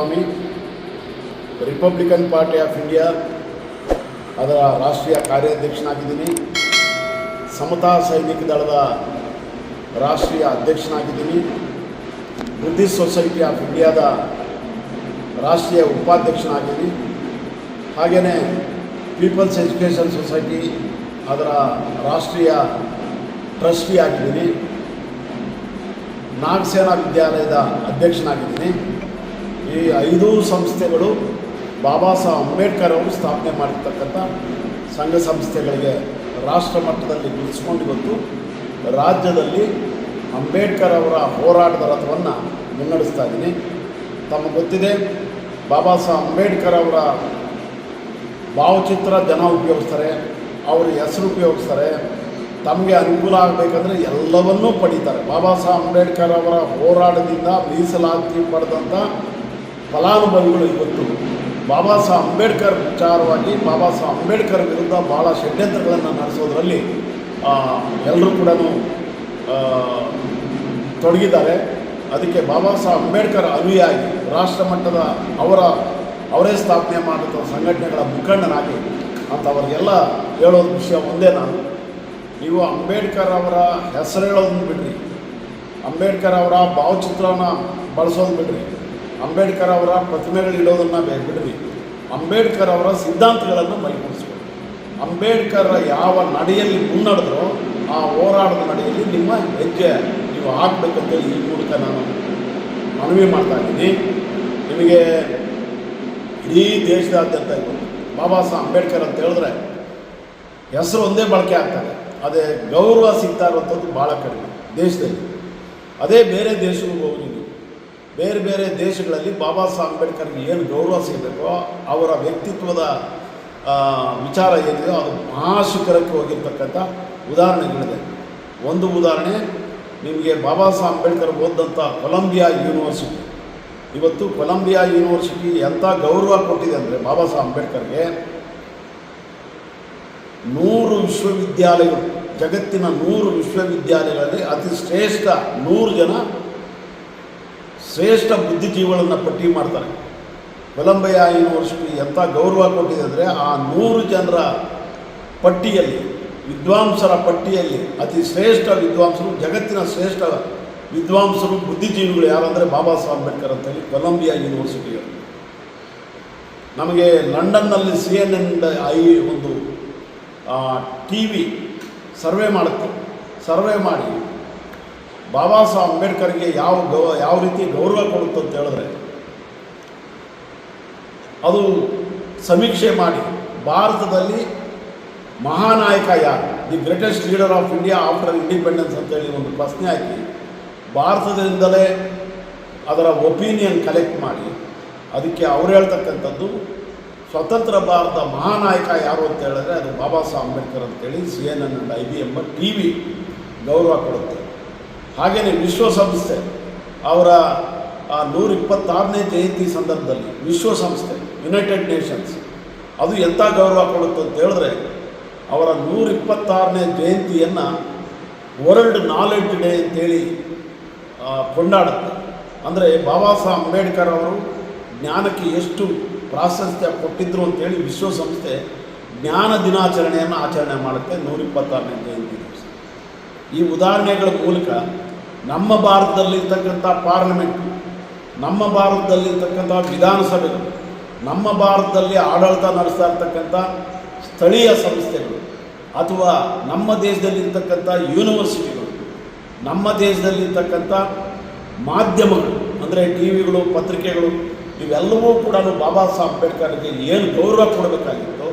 Kumaraswamy Republican Party of India ಅದರ ರಾಷ್ಟ್ರೀಯ ಕಾರ್ಯಾಧ್ಯಕ್ಷನಾಗಿದ್ದೀನಿ. ಸಮತಾ ಸೈನಿಕ ದಳದ ರಾಷ್ಟ್ರೀಯ ಅಧ್ಯಕ್ಷನಾಗಿದ್ದೀನಿ. ಬುದ್ಧಿಸ್ಟ್ ಸೊಸೈಟಿ ಆಫ್ ಇಂಡಿಯಾದ ರಾಷ್ಟ್ರೀಯ ಉಪಾಧ್ಯಕ್ಷನಾಗಿದ್ದೀನಿ. ಹಾಗೆಯೇ ಪೀಪಲ್ಸ್ ಎಜುಕೇಷನ್ ಸೊಸೈಟಿ ಅದರ ರಾಷ್ಟ್ರೀಯ ಟ್ರಸ್ಟಿ ಆಗಿದ್ದೀನಿ. ನಾಗಸೇನಾ ವಿದ್ಯಾಲಯದ ಅಧ್ಯಕ್ಷನಾಗಿದ್ದೀನಿ. ಈ ಐದು ಸಂಸ್ಥೆಗಳು ಬಾಬಾ ಸಾಹೇಬ್ ಅಂಬೇಡ್ಕರ್ ಅವರು ಸ್ಥಾಪನೆ ಮಾಡಿರ್ತಕ್ಕಂಥ ಸಂಘ ಸಂಸ್ಥೆಗಳಿಗೆ ರಾಷ್ಟ್ರ ಮಟ್ಟದಲ್ಲಿ ಗುರುತಿಸ್ಕೊಂಡು ಇವತ್ತು ರಾಜ್ಯದಲ್ಲಿ ಅಂಬೇಡ್ಕರ್ ಅವರ ಹೋರಾಟದ ರಥವನ್ನು ಮುನ್ನಡೆಸ್ತಾ ಇದ್ದೀನಿ. ತಮಗೆ ಗೊತ್ತಿದೆ, ಬಾಬಾ ಸಾಹೇಬ್ ಅಂಬೇಡ್ಕರ್ ಅವರ ಭಾವಚಿತ್ರ ಜನ ಉಪಯೋಗಿಸ್ತಾರೆ, ಅವರ ಹೆಸರು ಉಪಯೋಗಿಸ್ತಾರೆ. ತಮಗೆ ಅನುಕೂಲ ಆಗಬೇಕಂದ್ರೆ ಎಲ್ಲವನ್ನೂ ಪಡೀತಾರೆ. ಬಾಬಾ ಸಾಹೇಬ್ ಅಂಬೇಡ್ಕರ್ ಅವರ ಹೋರಾಟದಿಂದ ಮೀಸಲಾತಿ ಪಡೆದಂಥ ಫಲಾನುಭವಿಗಳು ಇವತ್ತು ಬಾಬಾ ಸಾಹೇಬ್ ಅಂಬೇಡ್ಕರ್ ವಿಚಾರವಾಗಿ ಬಾಬಾ ಸಾಹೇಬ್ ಅಂಬೇಡ್ಕರ್ ವಿರುದ್ಧ ಭಾಳ ಷಡ್ಯಂತ್ರಗಳನ್ನು ನಡೆಸೋದ್ರಲ್ಲಿ ಎಲ್ಲರೂ ಕೂಡ ತೊಡಗಿದ್ದಾರೆ. ಅದಕ್ಕೆ ಬಾಬಾ ಸಾಹೇಬ್ ಅಂಬೇಡ್ಕರ್ ಅನುಯಾಯಿ, ರಾಷ್ಟ್ರ ಮಟ್ಟದ ಅವರ, ಅವರೇ ಸ್ಥಾಪನೆ ಮಾಡಿದ ಸಂಘಟನೆಗಳ ಮುಖಂಡನಾಗಿ ಅಂತ ಅವರಿಗೆಲ್ಲ ಹೇಳೋದು ವಿಷಯ ಒಂದೇ ನಾನು. ನೀವು ಅಂಬೇಡ್ಕರ್ ಅವರ ಹೆಸರು ಹೇಳೋದನ್ನು ಬಿಡ್ರಿ. ಅಂಬೇಡ್ಕರ್ ಅವರ ಭಾವಚಿತ್ರನ ಬಳಸೋದು ಬಿಡ್ರಿ. ಅಂಬೇಡ್ಕರ್ ಅವರ ಪ್ರತಿಮೆಗಳು ಇಡೋದನ್ನ ಬೇ- ಬಿಡ್ರಿ ಅಂಬೇಡ್ಕರ್ ಅವರ ಸಿದ್ಧಾಂತಗಳನ್ನು ಮೈಗೂಡಿಸ್ಬೇಕು. ಅಂಬೇಡ್ಕರ್ ಯಾವ ನಡೆಯಲ್ಲಿ ಮುನ್ನಡೆದ್ರೋ ಆ ಹೋರಾಟದ ನಡೆಯಲ್ಲಿ ನಿಮ್ಮ ಹೆಜ್ಜೆ ನೀವು ಹಾಕಬೇಕಂತೇಳಿ ಈ ಮೂಲಕ ನಾನು ಮನವಿ ಮಾಡ್ತಾ ಇದ್ದೀನಿ. ನಿಮಗೆ ಇಡೀ ದೇಶದಾದ್ಯಂತ ಬಾಬಾ ಸಾಹೇಬ್ ಅಂಬೇಡ್ಕರ್ ಅಂತ ಹೇಳಿದ್ರೆ ಹೆಸರು ಒಂದೇ ಬಳಕೆ ಆಗ್ತಾರೆ ಅದೇ ಗೌರವ ಸಿಗ್ತಾ ಇರುವಂಥದ್ದು ಭಾಳ ಕಡಿಮೆ ದೇಶದಲ್ಲಿ. ಅದೇ ಬೇರೆ ನೀವು ಬೇರೆ ಬೇರೆ ದೇಶಗಳಲ್ಲಿ ಬಾಬಾ ಸಾಹೇಬ್ ಅಂಬೇಡ್ಕರ್ಗೆ ಏನು ಗೌರವ ಸಿಗಬೇಕೋ ಅವರ ವ್ಯಕ್ತಿತ್ವದ ವಿಚಾರ ಏನಿದೆಯೋ ಅದು ಮಹಾಶಿಖರಕ್ಕೆ ಹೋಗಿರ್ತಕ್ಕಂಥ ಉದಾಹರಣೆಗಳಿದೆ. ಒಂದು ಉದಾಹರಣೆ, ನಿಮಗೆ ಬಾಬಾ ಸಾಹೇಬ್ ಅಂಬೇಡ್ಕರ್ ಓದಿದಂಥ ಕೊಲಂಬಿಯಾ ಯೂನಿವರ್ಸಿಟಿ. ಇವತ್ತು ಕೊಲಂಬಿಯಾ ಯೂನಿವರ್ಸಿಟಿ ಎಂಥ ಗೌರವ ಕೊಟ್ಟಿದೆ ಅಂದರೆ ಬಾಬಾ ಸಾಹೇಬ್ ಅಂಬೇಡ್ಕರ್ಗೆ, ನೂರು ವಿಶ್ವವಿದ್ಯಾಲಯಗಳು, ಜಗತ್ತಿನ ನೂರು ವಿಶ್ವವಿದ್ಯಾಲಯಗಳಲ್ಲಿ ಅತಿ ಶ್ರೇಷ್ಠ ನೂರು ಜನ ಶ್ರೇಷ್ಠ ಬುದ್ಧಿಜೀವಿಗಳನ್ನು ಪಟ್ಟಿ ಮಾಡ್ತಾರೆ. ಕೊಲಂಬಿಯಾ ಯೂನಿವರ್ಸಿಟಿ ಎಂಥ ಗೌರವ ಕೊಟ್ಟಿದೆ ಅಂದರೆ ಆ ನೂರು ಜನರ ಪಟ್ಟಿಯಲ್ಲಿ, ವಿದ್ವಾಂಸರ ಪಟ್ಟಿಯಲ್ಲಿ ಅತಿ ಶ್ರೇಷ್ಠ ವಿದ್ವಾಂಸರು, ಜಗತ್ತಿನ ಶ್ರೇಷ್ಠ ವಿದ್ವಾಂಸರು, ಬುದ್ಧಿಜೀವಿಗಳು ಯಾರಂದರೆ ಬಾಬಾ ಸಾಹೇಬ್ ಅಂಬೇಡ್ಕರ್ ಅಂತೇಳಿ ಕೊಲಂಬಿಯಾ ಯೂನಿವರ್ಸಿಟಿಯವರು. ನಮಗೆ ಲಂಡನ್ನಲ್ಲಿ ಸಿ ಎನ್ ಎನ್ ಐ ಒಂದು ಟಿ ವಿ ಸರ್ವೆ ಮಾಡುತ್ತೆ. ಸರ್ವೆ ಮಾಡಿ ಬಾಬಾ ಸಾಹೇಬ್ ಅಂಬೇಡ್ಕರ್ಗೆ ಯಾವ ಗೌ, ಯಾವ ರೀತಿ ಗೌರವ ಕೊಡುತ್ತೆ ಅಂತ ಹೇಳಿದ್ರೆ, ಅದು ಸಮೀಕ್ಷೆ ಮಾಡಿ, ಭಾರತದಲ್ಲಿ ಮಹಾನಾಯಕ ಯಾರು? The greatest leader of India after independence ಅಂತೇಳಿ ಒಂದು ಪ್ರಶ್ನೆ ಹಾಕಿ, ಭಾರತದಿಂದಲೇ ಅದರ ಒಪಿನಿಯನ್ ಕಲೆಕ್ಟ್ ಮಾಡಿ, ಅದಕ್ಕೆ ಅವ್ರು ಹೇಳ್ತಕ್ಕಂಥದ್ದು, ಸ್ವತಂತ್ರ ಭಾರತ ಮಹಾನಾಯಕ ಯಾರು ಅಂತ ಹೇಳಿದ್ರೆ ಅದು ಬಾಬಾ ಸಾಹೇಬ್ ಅಂಬೇಡ್ಕರ್ ಅಂತೇಳಿ C N N and I B ಎಂಬ ಟಿ ವಿ ಗೌರವ ಕೊಡುತ್ತೆ. ಹಾಗೆಯೇ ವಿಶ್ವಸಂಸ್ಥೆ, ಅವರ, ಆ ನೂರ ಇಪ್ಪತ್ತಾರನೇ ಜಯಂತಿ ಸಂದರ್ಭದಲ್ಲಿ ವಿಶ್ವಸಂಸ್ಥೆ ಯುನೈಟೆಡ್ ನೇಷನ್ಸ್ ಅದು ಎಂಥ ಗೌರವ ಕೊಡುತ್ತೆ ಅಂತ ಹೇಳಿದ್ರೆ, ಅವರ ನೂರ ಇಪ್ಪತ್ತಾರನೇ ಜಯಂತಿಯನ್ನು ವರ್ಲ್ಡ್ ನಾಲೆಡ್ಜ್ ಡೇ ಅಂತೇಳಿ ಕೊಂಡಾಡುತ್ತೆ. ಅಂದರೆ ಬಾಬಾ ಸಾಹೇಬ್ ಅಂಬೇಡ್ಕರ್ ಅವರು ಜ್ಞಾನಕ್ಕೆ ಎಷ್ಟು ಪ್ರಾಶಸ್ತ್ಯ ಕೊಟ್ಟಿದ್ರು ಅಂತೇಳಿ ವಿಶ್ವಸಂಸ್ಥೆ ಜ್ಞಾನ ದಿನಾಚರಣೆಯನ್ನು ಆಚರಣೆ ಮಾಡುತ್ತೆ ನೂರಿಪ್ಪತ್ತಾರನೇ ಜಯಂತಿ ಈ ಉದಾಹರಣೆಗಳ ಮೂಲಕ ನಮ್ಮ ಭಾರತದಲ್ಲಿರ್ತಕ್ಕಂಥ ಪಾರ್ಲಿಮೆಂಟ್ ನಮ್ಮ ಭಾರತದಲ್ಲಿರ್ತಕ್ಕಂಥ ವಿಧಾನಸಭೆಗಳು, ನಮ್ಮ ಭಾರತದಲ್ಲಿ ಆಡಳಿತ ನಡೆಸ್ತಾ ಇರ್ತಕ್ಕಂಥ ಸ್ಥಳೀಯ ಸಂಸ್ಥೆಗಳು ಅಥವಾ ನಮ್ಮ ದೇಶದಲ್ಲಿರ್ತಕ್ಕಂಥ ಯೂನಿವರ್ಸಿಟಿಗಳು ನಮ್ಮ ದೇಶದಲ್ಲಿರ್ತಕ್ಕಂಥ ಮಾಧ್ಯಮಗಳು, ಅಂದರೆ ಟಿ ವಿಗಳು ಪತ್ರಿಕೆಗಳು, ಇವೆಲ್ಲವೂ ಕೂಡ ಬಾಬಾ ಸಾಹೇಬ್ ಅಂಬೇಡ್ಕರ್ಗೆ ಏನು ಗೌರವ ಕೊಡಬೇಕಾಗಿತ್ತು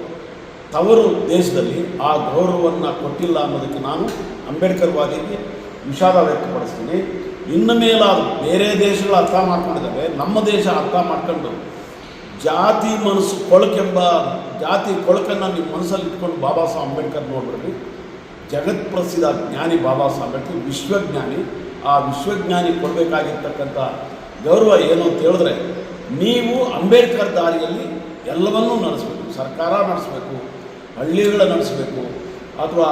ತವರು ದೇಶದಲ್ಲಿ ಆ ಗೌರವವನ್ನು ಕೊಟ್ಟಿಲ್ಲ ಅನ್ನೋದಕ್ಕೆ ನಾನು ಅಂಬೇಡ್ಕರ್ ವಾದಿಗೆ ವಿಷಾದ ವ್ಯಕ್ತಪಡಿಸ್ತೀನಿ. ಇನ್ನು ಮೇಲಾದರೂ ಬೇರೆ ದೇಶಗಳು ಅರ್ಥ ಮಾಡ್ಕೊಂಡಿದ್ದಾವೆ, ನಮ್ಮ ದೇಶ ಅರ್ಥ ಮಾಡ್ಕೊಂಡು ಜಾತಿ ಮನಸ್ಸು ಕೊಳಕೆಂಬ, ಜಾತಿ ಕೊಳಕನ್ನು ನಿಮ್ಮ ಮನಸ್ಸಲ್ಲಿ ಇಟ್ಕೊಂಡು ಬಾಬಾ ಸಾಹೇಬ್ ಅಂಬೇಡ್ಕರ್ ನೋಡ್ಬಿಡ್ರಿ. ಜಗತ್ಪ್ರಸಿದ್ಧ ಜ್ಞಾನಿ ಬಾಬಾ ಸಾಹೇಬ್ ಅಂಬೇಡ್ಕರ್, ವಿಶ್ವಜ್ಞಾನಿ. ಆ ವಿಶ್ವಜ್ಞಾನಿ ಕೊಡಬೇಕಾಗಿರ್ತಕ್ಕಂಥ ಗೌರವ ಏನು ಅಂತ ಹೇಳಿದ್ರೆ, ನೀವು ಅಂಬೇಡ್ಕರ್ ದಾರಿಯಲ್ಲಿ ಎಲ್ಲವನ್ನೂ ನಡೆಸಬೇಕು, ಸರ್ಕಾರ ನಡೆಸಬೇಕು ಹಳ್ಳಿಗಳ ನಡೆಸಬೇಕು ಅಥವಾ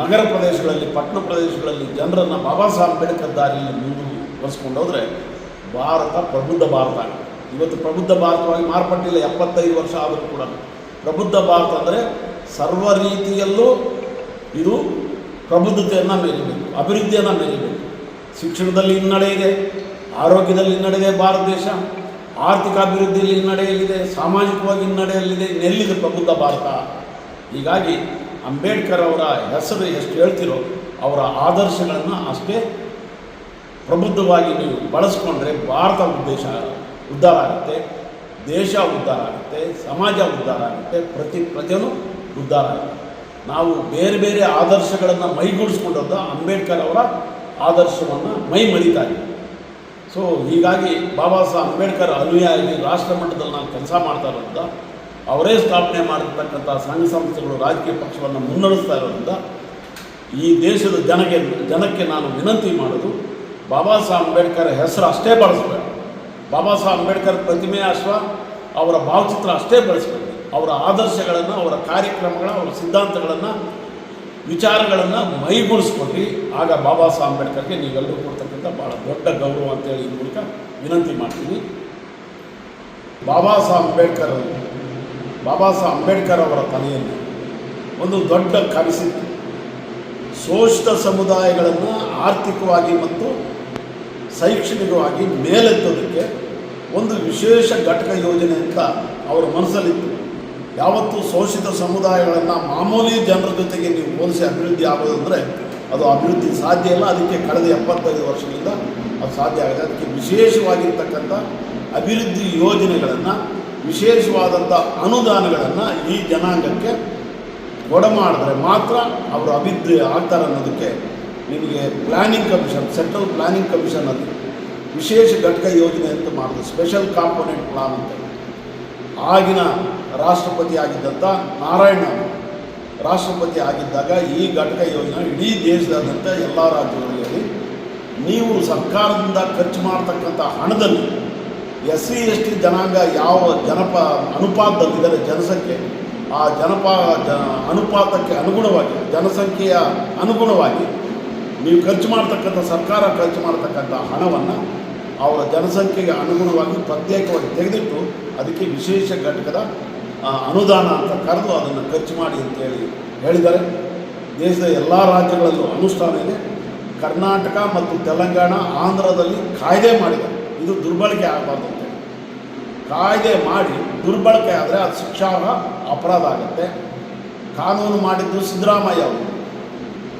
ನಗರ ಪ್ರದೇಶಗಳಲ್ಲಿ, ಪಟ್ಟಣ ಪ್ರದೇಶಗಳಲ್ಲಿ ಜನರನ್ನು ಬಾಬಾ ಸಾಹೇಬ್ ಅಂಬೇಡ್ಕರ್ ದಾರಿಯಲ್ಲಿ ಮುಂದುವರಿಸ್ಕೊಂಡು ಹೋದರೆ ಭಾರತ ಪ್ರಬುದ್ಧ ಭಾರತ ಇವತ್ತು ಪ್ರಬುದ್ಧ ಭಾರತವಾಗಿ ಮಾರ್ಪಟ್ಟಿಲ್ಲ, ಎಪ್ಪತ್ತೈದು ವರ್ಷ ಆದರೂ ಕೂಡ. ಪ್ರಬುದ್ಧ ಭಾರತ ಅಂದರೆ ಸರ್ವ ರೀತಿಯಲ್ಲೂ ಇದು ಪ್ರಬುದ್ಧತೆಯನ್ನು ಮೇಲಿಬೇಕು ಅಭಿವೃದ್ಧಿಯನ್ನು ಮೇಲಿಬೇಕು ಶಿಕ್ಷಣದಲ್ಲಿ ಹಿನ್ನಡೆ ಇದೆ, ಆರೋಗ್ಯದಲ್ಲಿ ಹಿನ್ನಡೆ ಇದೆ ಭಾರತ ದೇಶ. ಆರ್ಥಿಕ ಅಭಿವೃದ್ಧಿಯಲ್ಲಿ ಹಿನ್ನಡೆಯಲ್ಲಿದೆ ಸಾಮಾಜಿಕವಾಗಿ ಹಿನ್ನಡೆಯಲ್ಲಿದೆ ನೆಲ್ಲಿದೆ ಪ್ರಬುದ್ಧ ಭಾರತ. ಹೀಗಾಗಿ ಅಂಬೇಡ್ಕರ್ ಅವರ ಹೆಸರು ಎಷ್ಟು ಹೇಳ್ತಿರೋ ಅವರ ಆದರ್ಶಗಳನ್ನು ಅಷ್ಟೇ ಪ್ರಬುದ್ಧವಾಗಿ ನೀವು ಬಳಸ್ಕೊಂಡ್ರೆ ಭಾರತ ಉದ್ದೇಶ ಉದ್ಧಾರ ಆಗುತ್ತೆ, ದೇಶ ಉದ್ಧಾರ ಆಗುತ್ತೆ, ಸಮಾಜ ಉದ್ಧಾರ ಆಗುತ್ತೆ, ಪ್ರತಿ ಪ್ರಜೆನೂ ಉದ್ಧಾರ ಆಗುತ್ತೆ. ನಾವು ಬೇರೆ ಬೇರೆ ಆದರ್ಶಗಳನ್ನು ಮೈಗೂಡಿಸ್ಕೊಂಡದ್ದು ಅಂಬೇಡ್ಕರ್ ಅವರ ಆದರ್ಶವನ್ನು ಮೈ ಮರಿತಾ ಇದ್ದೀವಿ. ಸೊ ಹೀಗಾಗಿ ಬಾಬಾ ಸಾಹೇಬ್ ಅಂಬೇಡ್ಕರ್ ಅನುಯಾಯಿ ರಾಷ್ಟ್ರ ಮಟ್ಟದಲ್ಲಿ ನಾನು ಕೆಲಸ ಮಾಡ್ತಾ ಇರೋದ್ರಿಂದ, ಅವರೇ ಸ್ಥಾಪನೆ ಮಾಡಿರ್ತಕ್ಕಂಥ ಸಂಘ ಸಂಸ್ಥೆಗಳು ರಾಜಕೀಯ ಪಕ್ಷವನ್ನು ಮುನ್ನಡೆಸ್ತಾ ಇರೋದ್ರಿಂದ, ಈ ದೇಶದ ಜನಗೆ ಜನಕ್ಕೆ ನಾನು ವಿನಂತಿ ಮಾಡೋದು, ಬಾಬಾ ಸಾಹೇಬ್ ಅಂಬೇಡ್ಕರ್ ಹೆಸರು ಅಷ್ಟೇ ಬಳಸಬೇಕು. ಬಾಬಾ ಸಾಹೇಬ್ ಅಂಬೇಡ್ಕರ್ ಪ್ರತಿಮೆ ಅಶ್ವ ಅವರ ಭಾವಚಿತ್ರ ಅಷ್ಟೇ ಬಳಸಬೇಕು. ಅವರ ಆದರ್ಶಗಳನ್ನು, ಅವರ ಕಾರ್ಯಕ್ರಮಗಳ ಅವರ ಸಿದ್ಧಾಂತಗಳನ್ನು ವಿಚಾರಗಳನ್ನು ಮೈಗೂಡಿಸ್ಕೊಡ್ರಿ. ಆಗ ಬಾಬಾ ಸಾಹೇಬ್ ಅಂಬೇಡ್ಕರ್ಗೆ ನೀವೆಲ್ಲರೂ ಕೊಡ್ತಕ್ಕಂಥ ಭಾಳ ದೊಡ್ಡ ಗೌರವ ಅಂತೇಳಿ ಈ ಮೂಲಕ ವಿನಂತಿ ಮಾಡ್ತೀನಿ. ಬಾಬಾ ಸಾಹೇಬ್ ಅಂಬೇಡ್ಕರ್, ಬಾಬಾ ಸಾಹೇಬ್ ಅಂಬೇಡ್ಕರ್ ಅವರ ತಲೆಯಲ್ಲಿ ಒಂದು ದೊಡ್ಡ ಕನಸಿತ್ತು ಶೋಷಿತ ಸಮುದಾಯಗಳನ್ನು ಆರ್ಥಿಕವಾಗಿ ಮತ್ತು ಶೈಕ್ಷಣಿಕವಾಗಿ ಮೇಲೆತ್ತೋದಕ್ಕೆ ಒಂದು ವಿಶೇಷ ಘಟಕ ಯೋಜನೆ ಅಂತ ಅವರ ಮನಸ್ಸಲ್ಲಿತ್ತು. ಯಾವತ್ತು ಶೋಷಿತ ಸಮುದಾಯಗಳನ್ನು ಮಾಮೂಲಿ ಜನರ ಜೊತೆಗೆ ನೀವು ಹೋಲಿಸಿ ಅಭಿವೃದ್ಧಿ ಆಗೋದಂದರೆ ಅದು ಅಭಿವೃದ್ಧಿ ಸಾಧ್ಯ ಇಲ್ಲ. ಅದಕ್ಕೆ ಕಳೆದ ಎಪ್ಪತ್ತೈದು ವರ್ಷಗಳಿಂದ ಅದು ಸಾಧ್ಯ ಆಗಿದೆ. ಅದಕ್ಕೆ ವಿಶೇಷವಾಗಿರ್ತಕ್ಕಂಥ ಅಭಿವೃದ್ಧಿ ಯೋಜನೆಗಳನ್ನು, ವಿಶೇಷವಾದಂಥ ಅನುದಾನಗಳನ್ನು ಈ ಜನಾಂಗಕ್ಕೆ ಕೊಡಮಾಡಿದ್ರೆ ಮಾತ್ರ ಅವರು ಅಭಿವೃದ್ಧಿ ಆಗ್ತಾರೆ ಅನ್ನೋದಕ್ಕೆ ನಿಮಗೆ planning commission central planning commission ಅದು ವಿಶೇಷ ಘಟಕ ಯೋಜನೆ ಅಂತ ಮಾಡಿದ್ರು. ಸ್ಪೆಷಲ್ ಕಾಂಪೋನೆಂಟ್ ಪ್ಲಾನ್ ಅಂತ. ಆಗಿನ ರಾಷ್ಟ್ರಪತಿ ಆಗಿದ್ದಂಥ ನಾರಾಯಣ ರಾಷ್ಟ್ರಪತಿ ಆಗಿದ್ದಾಗ ಈ ಘಟಕ ಯೋಜನೆ ಇಡೀ ದೇಶದಾದ್ಯಂತ ಎಲ್ಲ ರಾಜ್ಯಗಳಲ್ಲಿ ನೀವು ಸರ್ಕಾರದಿಂದ ಖರ್ಚು ಮಾಡ್ತಕ್ಕಂಥ ಹಣದಲ್ಲಿ ಎಸ್ ಸಿ ಎಸ್ ಟಿ ಜನಾಂಗ ಯಾವ ಜನಪ ಅನುಪಾತದಲ್ಲಿದ್ದಾರೆ ಜನಸಂಖ್ಯೆ, ಆ ಜನಪಾ ಜ ಅನುಪಾತಕ್ಕೆ ಅನುಗುಣವಾಗಿ, ಜನಸಂಖ್ಯೆಯ ಅನುಗುಣವಾಗಿ ನೀವು ಖರ್ಚು ಮಾಡ್ತಕ್ಕಂಥ ಸರ್ಕಾರ ಖರ್ಚು ಮಾಡ್ತಕ್ಕಂಥ ಹಣವನ್ನು ಅವರ ಜನಸಂಖ್ಯೆಗೆ ಅನುಗುಣವಾಗಿ ಪ್ರತ್ಯೇಕವಾಗಿ ತೆಗೆದಿಟ್ಟು ಅದಕ್ಕೆ ವಿಶೇಷ ಘಟಕದ ಅನುದಾನ ಅಂತ ಕರೆದು ಅದನ್ನು ಖರ್ಚು ಮಾಡಿ ಅಂತೇಳಿ ಹೇಳಿದ್ದಾರೆ. ದೇಶದ ಎಲ್ಲ ರಾಜ್ಯಗಳಲ್ಲೂ ಅನುಷ್ಠಾನ ಇದೆ. ಕರ್ನಾಟಕ ಮತ್ತು ತೆಲಂಗಾಣ ಆಂಧ್ರದಲ್ಲಿ ಕಾಯ್ದೆ ಮಾಡಿದೆ. ಇದು ದುರ್ಬಳಕೆ ಆಗಬಾರ್ದು ಅಂತೇಳಿ ಕಾಯ್ದೆ ಮಾಡಿ ದುರ್ಬಳಕೆ ಆದರೆ ಅದು ಶಿಕ್ಷಾರ್ಹ ಅಪರಾಧ ಆಗುತ್ತೆ. ಕಾನೂನು ಮಾಡಿದ್ದು ಸಿದ್ದರಾಮಯ್ಯ ಅವರು.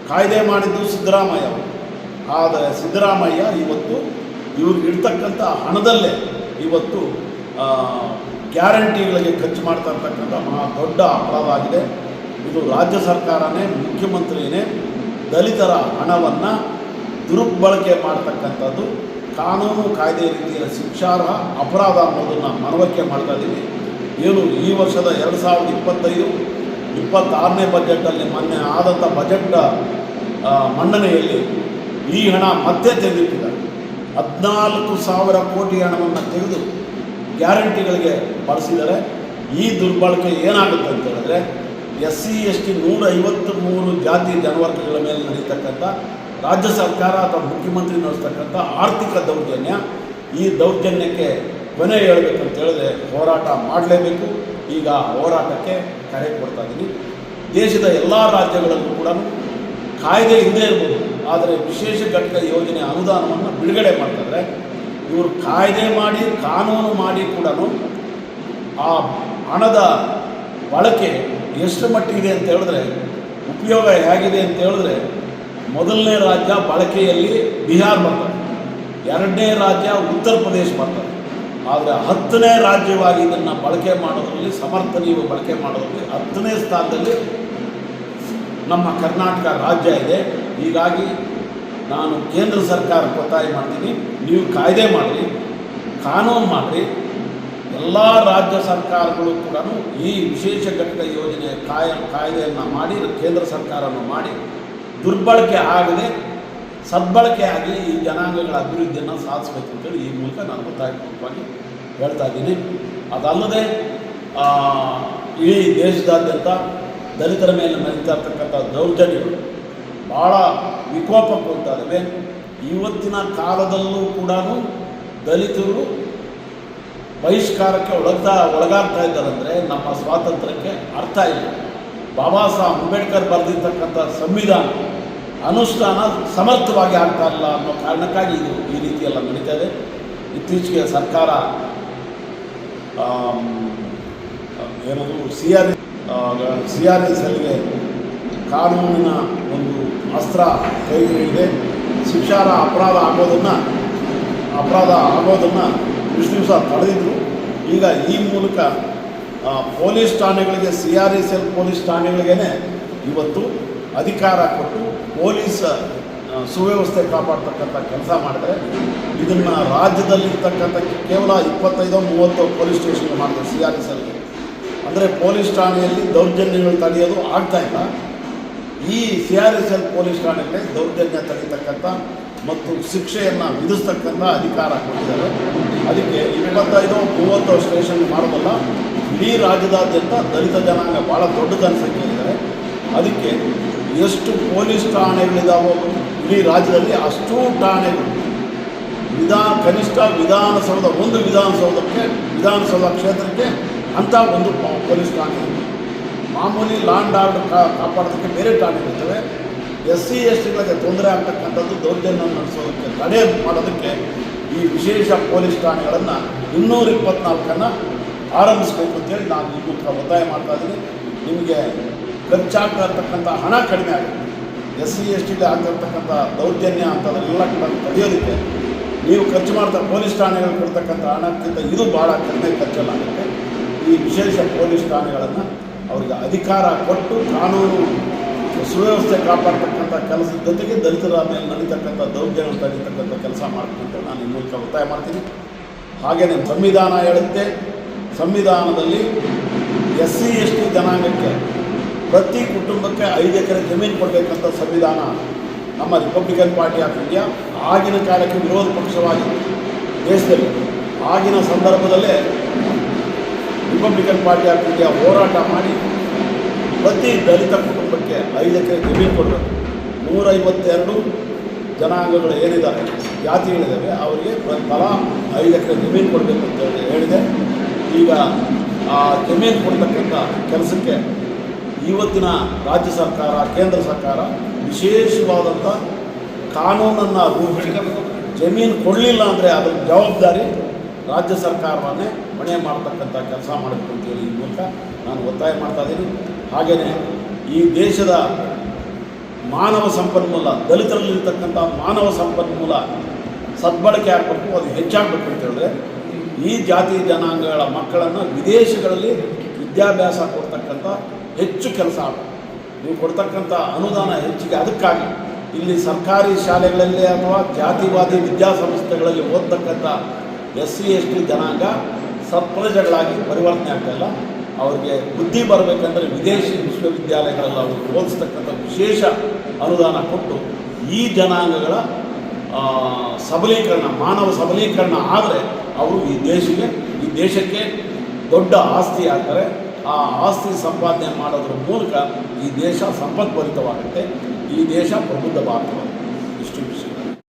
ಕಾಯ್ದೆ ಮಾಡಿದ್ದು ಸಿದ್ದರಾಮಯ್ಯ ಅವರು. ಆದರೆ ಸಿದ್ದರಾಮಯ್ಯ ಇವತ್ತು ಇವ್ರಿಗೆ ಇಡ್ತಕ್ಕಂಥ ಹಣದಲ್ಲೇ ಇವತ್ತು ಗ್ಯಾರಂಟಿಗಳಿಗೆ ಖರ್ಚು ಮಾಡ್ತಾ ಇರ್ತಕ್ಕಂಥ ಮಹಾ ದೊಡ್ಡ ಅಪರಾಧ ಆಗಿದೆ. ಇದು ರಾಜ್ಯ ಸರ್ಕಾರನೇ ಮುಖ್ಯಮಂತ್ರಿನೇ ದಲಿತರ ಹಣವನ್ನು ದುರ್ಬಳಕೆ ಮಾಡ್ತಕ್ಕಂಥದ್ದು. ಕಾನೂನು ಕಾಯ್ದೆ ರೀತಿಯ ಶಿಕ್ಷಾರ್ಹ ಅಪರಾಧ ಅನ್ನೋದನ್ನು ಮನವರಿಕೆ ಮಾಡ್ತಾ ಇದ್ದೀವಿ ಏನು ಈ ವರ್ಷದ ಎರಡು ಸಾವಿರದ ಇಪ್ಪತ್ತೈದು, ಇಪ್ಪತ್ತಾರನೇ ಬಜೆಟಲ್ಲಿ ಮೊನ್ನೆ ಆದಂಥ ಬಜೆಟ್ ಮಂಡನೆಯಲ್ಲಿ ಈ ಹಣ ಮತ್ತೆ ತೆಗೆದಿಟ್ಟಿದ್ದಾರೆ. ಹದಿನಾಲ್ಕು ಸಾವಿರ ಕೋಟಿ ಹಣವನ್ನು ತೆಗೆದು ಗ್ಯಾರಂಟಿಗಳಿಗೆ ಬಳಸಿದರೆ ಈ ದುರ್ಬಳಕೆ ಏನಾಗುತ್ತೆ ಅಂತ ಹೇಳಿದ್ರೆ ಎಸ್ ಸಿ ಎಸ್ ಟಿ ನೂರ ಐವತ್ತು ಮೂರು ಜಾತಿ ಜನವರ್ಗಗಳ ಮೇಲೆ ನಡೀತಕ್ಕಂಥ ರಾಜ್ಯ ಸರ್ಕಾರ ಅಥವಾ ಮುಖ್ಯಮಂತ್ರಿ ನಡೆಸ್ತಕ್ಕಂಥ ಆರ್ಥಿಕ ದೌರ್ಜನ್ಯ, ಈ ದೌರ್ಜನ್ಯಕ್ಕೆ ಕೊನೆ ಹೇಳಬೇಕಂತ ಹೇಳಿದ್ರೆ ಹೋರಾಟ ಮಾಡಲೇಬೇಕು. ಈಗ ಹೋರಾಟಕ್ಕೆ ಕರೆ ಕೊಡ್ತಾ ಇದ್ದೀನಿ ದೇಶದ ಎಲ್ಲ ರಾಜ್ಯಗಳಲ್ಲೂ ಕೂಡ ಕಾಯ್ದೆ ಇಲ್ಲದೇ ಇರ್ಬೋದು. ಆದರೆ ವಿಶೇಷ ಘಟಕ ಯೋಜನೆ ಅನುದಾನವನ್ನು ಬಿಡುಗಡೆ ಮಾಡ್ತಾರೆ. ಇವರು ಕಾಯ್ದೆ ಮಾಡಿ, ಕಾನೂನು ಮಾಡಿ ಕೂಡ ಆ ಹಣದ ಬಳಕೆ ಎಷ್ಟು ಮಟ್ಟಿಗಿದೆ ಅಂತ ಹೇಳಿದ್ರೆ, ಉಪಯೋಗ ಹೇಗಿದೆ ಅಂತ ಹೇಳಿದ್ರೆ, ಮೊದಲನೇ ರಾಜ್ಯ ಬಳಕೆಯಲ್ಲಿ ಬಿಹಾರ್ ಬರ್ತದೆ. ಎರಡನೇ ರಾಜ್ಯ ಉತ್ತರ ಪ್ರದೇಶ ಬರ್ತದೆ. ಆದರೆ ಹತ್ತನೇ ರಾಜ್ಯವಾಗಿ ಇದನ್ನು ಬಳಕೆ ಮಾಡೋದ್ರಲ್ಲಿ ಸಮರ್ಥನೀಯ ಬಳಕೆ ಮಾಡೋದ್ರಲ್ಲಿ ಹತ್ತನೇ ಸ್ಥಾನದಲ್ಲಿ ನಮ್ಮ ಕರ್ನಾಟಕ ರಾಜ್ಯ ಇದೆ. ಹೀಗಾಗಿ ನಾನು ಕೇಂದ್ರ ಸರ್ಕಾರಕ್ಕೆ ಒತ್ತಾಯ ಮಾಡ್ತೀನಿ. ನೀವು ಕಾಯ್ದೆ ಮಾಡಿರಿ, ಕಾನೂನು ಮಾಡಿರಿ. ಎಲ್ಲ ರಾಜ್ಯ ಸರ್ಕಾರಗಳು ಕೂಡ ಈ ವಿಶೇಷ ಘಟಕ ಯೋಜನೆ ಕಾಯ, ಕಾಯ್ದೆಯನ್ನು ಮಾಡಿ, ಕೇಂದ್ರ ಸರ್ಕಾರವನ್ನು ಮಾಡಿ, ದುರ್ಬಳಕೆ ಆಗದೆ, ಸದ್ಬಳಕೆ ಆಗಿ ಈ ಜನಾಂಗಗಳ ಅಭಿವೃದ್ಧಿಯನ್ನು ಸಾಧಿಸಬೇಕು ಅಂತೇಳಿ ಈ ಮೂಲಕ ನಾನು ಒತ್ತಾಯಪೂರ್ವಕವಾಗಿ ಹೇಳ್ತಾ ಇದ್ದೀನಿ. ಅದಲ್ಲದೆ ಇಡೀ ದೇಶದಾದ್ಯಂತ ದಲಿತರ ಮೇಲೆ ನಡೀತಾ ಇರ್ತಕ್ಕಂಥ ದೌರ್ಜನ್ಯಗಳು ಭಾಳ ವಿಕೋಪ ಹೋಗ್ತಾ ಇದ್ದಾವೆ ಇವತ್ತಿನ ಕಾಲದಲ್ಲೂ ಕೂಡ ದಲಿತರು ಬಹಿಷ್ಕಾರಕ್ಕೆ ಒಳಗ್ತಾ ಒಳಗಾಗ್ತಾ ಇದ್ದಾರಂದರೆ ನಮ್ಮ ಸ್ವಾತಂತ್ರ್ಯಕ್ಕೆ ಅರ್ಥ ಇಲ್ಲ. ಬಾಬಾ ಸಾಹೇಬ್ ಅಂಬೇಡ್ಕರ್ ಬರೆದಿರ್ತಕ್ಕಂಥ ಸಂವಿಧಾನ ಅನುಷ್ಠಾನ ಸಮರ್ಥವಾಗಿ ಆಗ್ತಾ ಇಲ್ಲ ಅನ್ನೋ ಕಾರಣಕ್ಕಾಗಿ ಇದು ಈ ರೀತಿಯೆಲ್ಲ ನಡೀತಾ ಇದೆ. ಇತ್ತೀಚೆಗೆ ಸರ್ಕಾರ ಏನದು, C R C R S ಎಲ್ಗೆ ಕಾನೂನಿನ ಅಸ್ತ್ರ ಕೈಗೊಂಡಿದೆ ಶಿಕ್ಷಾರ ಅಪರಾಧ ಆಗೋದನ್ನು ಅಪರಾಧ ಆಗೋದನ್ನು ಇಷ್ಟು ದಿವಸ ತಡೆದಿದ್ದರು ಈಗ ಈ ಮೂಲಕ police ಠಾಣೆಗಳಿಗೆ, C R S L police ಠಾಣೆಗಳಿಗೇ ಇವತ್ತು ಅಧಿಕಾರ ಕೊಟ್ಟು ಪೊಲೀಸ್ ಸುವ್ಯವಸ್ಥೆ ಕಾಪಾಡ್ತಕ್ಕಂಥ ಕೆಲಸ ಮಾಡಿದ್ರೆ ಇದನ್ನು ರಾಜ್ಯದಲ್ಲಿರ್ತಕ್ಕಂಥ ಕೇವಲ ಇಪ್ಪತ್ತೈದೋ, ಮೂವತ್ತೋ ಪೊಲೀಸ್ ಸ್ಟೇಷನ್ ಮಾಡಿದೆ ಸಿ ಆರ್ ಎಸ್ ಎಲ್ಗೆ ಅಂದರೆ ಪೊಲೀಸ್ ಠಾಣೆಯಲ್ಲಿ ದೌರ್ಜನ್ಯಗಳು ತಡೆಯೋದು ಆಗ್ತಾ ಇಲ್ಲ. ಈ C R S L police ಠಾಣೆಗೆ ದೌರ್ಜನ್ಯ ತಡೀತಕ್ಕಂಥ ಮತ್ತು ಶಿಕ್ಷೆಯನ್ನು ವಿಧಿಸ್ತಕ್ಕಂಥ ಅಧಿಕಾರ ಕೊಟ್ಟಿದ್ದಾರೆ. ಅದಕ್ಕೆ ಇಪ್ಪತ್ತೈದು, ಮೂವತ್ತು ಸ್ಟೇಷನ್ ಮಾಡೋದಲ್ಲ, ಇಡೀ ರಾಜ್ಯದಾದ್ಯಂತ ದಲಿತ ಜನಾಂಗ ಭಾಳ ದೊಡ್ಡ ಜನಸಂಖ್ಯೆ ಇದ್ದಾರೆ. ಅದಕ್ಕೆ ಎಷ್ಟು ಪೊಲೀಸ್ ಠಾಣೆಗಳಿದಾವೋ, ಇಡೀ ರಾಜ್ಯದಲ್ಲಿ ಅಷ್ಟೂ ಠಾಣೆಗಳು. ವಿಧಾನ, ಕನಿಷ್ಠ ವಿಧಾನಸೌಧ, ಒಂದು ವಿಧಾನಸೌಧಕ್ಕೆ, ವಿಧಾನಸೌಧ ಕ್ಷೇತ್ರಕ್ಕೆ ಅಂಥ ಒಂದು ಪೊಲೀಸ್ ಠಾಣೆ. ಮಾಮೂಲಿ ಲ್ಯಾಂಡ್ ಆರ್ಡರ್ ಕಾಪಾಡೋದಕ್ಕೆ ಬೇರೆ ಠಾಣೆಗಳಿರ್ತವೆ ಎಸ್ ಸಿ ಎಸ್ ಟಿಗಳಿಗೆ ತೊಂದರೆ ಆಗ್ತಕ್ಕಂಥದ್ದು ದೌರ್ಜನ್ಯ ನಡೆಸೋದಕ್ಕೆ ತಡೆ ಮಾಡೋದಕ್ಕೆ ಈ ವಿಶೇಷ ಪೊಲೀಸ್ ಠಾಣೆಗಳನ್ನು ಇನ್ನೂರ ಇಪ್ಪತ್ನಾಲ್ಕನ್ನು ಆರಂಭಿಸಬೇಕು ಅಂತೇಳಿ ನಾನು ಈ ಮೂಲಕ ಒತ್ತಾಯ ಮಾಡ್ತಾ ಇದ್ದೀನಿ. ನಿಮಗೆ ಖರ್ಚಾಗ್ತಾ ಇರ್ತಕ್ಕಂಥ ಹಣ ಕಡಿಮೆ ಆಗುತ್ತೆ. ಎಸ್ ಸಿ ಎಸ್ ಟಿಗೆ ಆಗ್ತಿರ್ತಕ್ಕಂಥ ದೌರ್ಜನ್ಯ ಅಂತದನ್ನೆಲ್ಲ ಕೂಡ ತಡೆಯೋದಕ್ಕೆ ನೀವು ಖರ್ಚು ಮಾಡ್ತಾ ಪೊಲೀಸ್ ಠಾಣೆಗಳು ಕೊಡ್ತಕ್ಕಂಥ ಹಣಕ್ಕಿಂತ ಇದು ಭಾಳ ಕಡಿಮೆ ಖರ್ಚಲ್ಲಾಗುತ್ತೆ. ಈ ವಿಶೇಷ ಪೊಲೀಸ್ ಠಾಣೆಗಳನ್ನು ಅವರಿಗೆ ಅಧಿಕಾರ ಕೊಟ್ಟು ಕಾನೂನು ಸುವ್ಯವಸ್ಥೆ ಕಾಪಾಡ್ತಕ್ಕಂಥ ಕೆಲಸದ ಜೊತೆಗೆ ದಲಿತರ ಮೇಲೆ ನಡೀತಕ್ಕಂಥ ದೌರ್ಜನ್ಯ ತಡೀತಕ್ಕಂಥ ಕೆಲಸ ಮಾಡಬೇಕಂತ ನಾನು ಈ ಮೂಲಕ ಒತ್ತಾಯ ಮಾಡ್ತೀನಿ. ಹಾಗೆಯೇ ಸಂವಿಧಾನ ಹೇಳುತ್ತೆ. ಸಂವಿಧಾನದಲ್ಲಿ ಎಸ್ ಸಿ ಎಸ್ ಟಿ ಜನಾಂಗಕ್ಕೆ ಪ್ರತಿ ಕುಟುಂಬಕ್ಕೆ ಐದು ಎಕರೆ ಜಮೀನು ಕೊಡಬೇಕಂತ ಸಂವಿಧಾನ ನಮ್ಮ ರಿಪಬ್ಲಿಕನ್ ಪಾರ್ಟಿ ಆಫ್ ಇಂಡಿಯಾ ಆಗಿನ ಕಾಲಕ್ಕೆ ವಿರೋಧ ಪಕ್ಷವಾಗಿ ದೇಶದಲ್ಲಿ. ಆಗಿನ ಸಂದರ್ಭದಲ್ಲೇ ರಿಪಬ್ಲಿಕನ್ ಪಾರ್ಟಿ ಆಫ್ ಇಂಡಿಯಾ ಹೋರಾಟ ಮಾಡಿ ಪ್ರತಿ ದಲಿತ ಕುಟುಂಬಕ್ಕೆ ಐದು ಎಕರೆ ಜಮೀನು ಕೊಡಬೇಕು ನೂರೈವತ್ತೆರಡು ಜನಾಂಗಗಳು ಏನಿದ್ದಾರೆ ಜಾತಿಗಳಿದ್ದಾವೆ ಅವರಿಗೆ ತಲಾ ಐದು ಎಕರೆ ಜಮೀನು ಕೊಡಬೇಕು ಅಂತ ಹೇಳಿ ಹೇಳಿದೆ. ಈಗ ಆ ಜಮೀನು ಕೊಡ್ತಕ್ಕಂಥ ಕೆಲಸಕ್ಕೆ ಇವತ್ತಿನ ರಾಜ್ಯ ಸರ್ಕಾರ ಕೇಂದ್ರ ಸರ್ಕಾರ ವಿಶೇಷವಾದಂಥ ಕಾನೂನನ್ನು ರೂಪಿಸಿ ಜಮೀನು ಕೊಡಲಿಲ್ಲ ಅಂದರೆ ಅದರ ಜವಾಬ್ದಾರಿ ರಾಜ್ಯ ಸರ್ಕಾರವನ್ನೇ ಹೊಣೆ ಮಾಡತಕ್ಕಂಥ ಕೆಲಸ ಮಾಡಬೇಕು ಈ ಮೂಲಕ ನಾನು ಒತ್ತಾಯ ಮಾಡ್ತಾ ಇದ್ದೀನಿ. ಹಾಗೆಯೇ ಈ ದೇಶದ ಮಾನವ ಸಂಪನ್ಮೂಲ, ದಲಿತರಲ್ಲಿರ್ತಕ್ಕಂಥ ಮಾನವ ಸಂಪನ್ಮೂಲ ಸದ್ಬಳಕೆ ಆಗಬೇಕು, ಅದು ಹೆಚ್ಚಾಗಬೇಕು ಅಂತ ಹೇಳಿದ್ರೆ ಈ ಜಾತಿ ಜನಾಂಗಗಳ ಮಕ್ಕಳನ್ನು ವಿದೇಶಗಳಲ್ಲಿ ವಿದ್ಯಾಭ್ಯಾಸ ಕೊಡ್ತಕ್ಕಂಥ ಹೆಚ್ಚು ಕೆಲಸ ಆಗಬೇಕು. ನೀವು ಕೊಡ್ತಕ್ಕಂಥ ಅನುದಾನ ಹೆಚ್ಚಿಗೆ ಅದಕ್ಕಾಗಿ ಇಲ್ಲಿ ಸರ್ಕಾರಿ ಶಾಲೆಗಳಲ್ಲಿ ಅಥವಾ ಜಾತಿವಾದಿ ವಿದ್ಯಾಸಂಸ್ಥೆಗಳಲ್ಲಿ ಓದ್ತಕ್ಕಂಥ ಎಸ್ ಸಿ ಎಸ್ ಟಿ ಜನಾಂಗ ಸತ್ಪ್ರಜೆಗಳಾಗಿ ಪರಿವರ್ತನೆ ಆಗ್ತಾಯಿಲ್ಲ ಅವ್ರಿಗೆ ಬುದ್ಧಿ ಬರಬೇಕಂದ್ರೆ ವಿದೇಶಿ ವಿಶ್ವವಿದ್ಯಾಲಯಗಳಲ್ಲಿ ಅವರು ಓದಿಸ್ತಕ್ಕಂಥ ವಿಶೇಷ ಅನುದಾನ ಕೊಟ್ಟು ಈ ಜನಾಂಗಗಳ ಸಬಲೀಕರಣ, ಮಾನವ ಸಬಲೀಕರಣ ಆದರೆ ಅವರು ಈ ದೇಶಕ್ಕೆ ಈ ದೇಶಕ್ಕೆ ದೊಡ್ಡ ಆಸ್ತಿ ಆಗ್ತಾರೆ. ಆ ಆಸ್ತಿ ಸಂಪಾದನೆ ಮಾಡೋದ್ರ ಮೂಲಕ ಈ ದೇಶ ಸಂಪದ್ಭರಿತವಾಗುತ್ತೆ ಈ ದೇಶ ಪ್ರಬುದ್ಧ ಭಾರತವಾಗುತ್ತೆ.